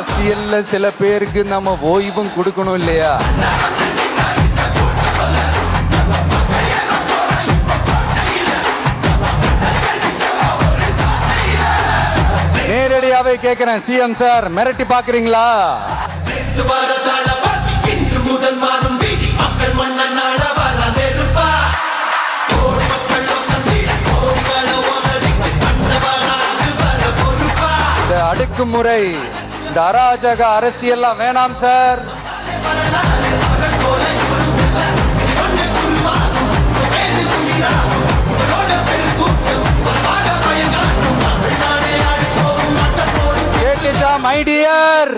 நேரத்துல சில பேருக்கு நம்ம ஓய்வும் கொடுக்கணும் இல்லையா? நேரடியாவே கேக்குறேன் சிஎம் சார் மிரட்டி பாக்குறீங்களா அடுக்குமுறை இந்த அராஜக அரசியல்லாம் வேணாம் சார். கேட்டுச்சா மை டியர்